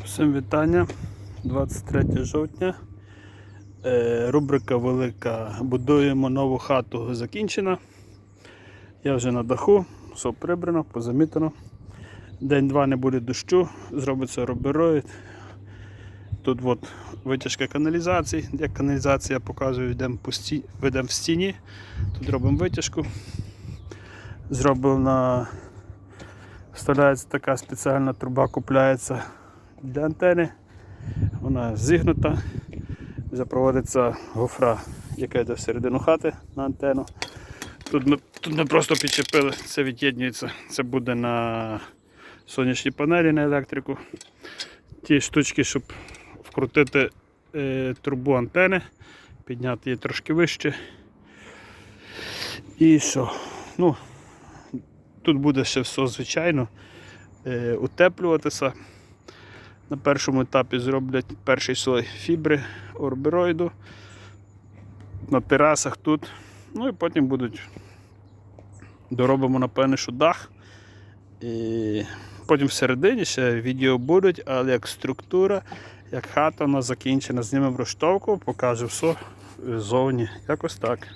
Всім вітання. 23 жовтня. Е, Рубрика велика. Будуємо нову хату закінчена. Я вже на даху, все прибрано, позамітано. День-два не буде дощу, зробиться робероїд. Тут от витяжка каналізації. Як каналізація показую, йдемо сті... ведемо в стіні. Тут робимо витяжку. Зроблена Вставляється така спеціальна труба, купляється для антени. Вона зігнута. Запроводиться гофра, яка йде всередину хати на антенну. Тут ми, тут ми просто підчепили, це від'єднується. Це буде на сонячній панелі на електрику. Ті штучки, щоб вкрутити е, трубу антени, підняти її трошки вище. І що? Ну, Тут буде ще все звичайно е, утеплюватися. На першому етапі зроблять перший слой фібри орбероїду на терасах тут. Ну і потім будуть доробимо напевне, що дах. І потім всередині ще відео будуть, але як структура, як хата вона закінчена, знімемо розштовку, покажу все ззовні. Якось так.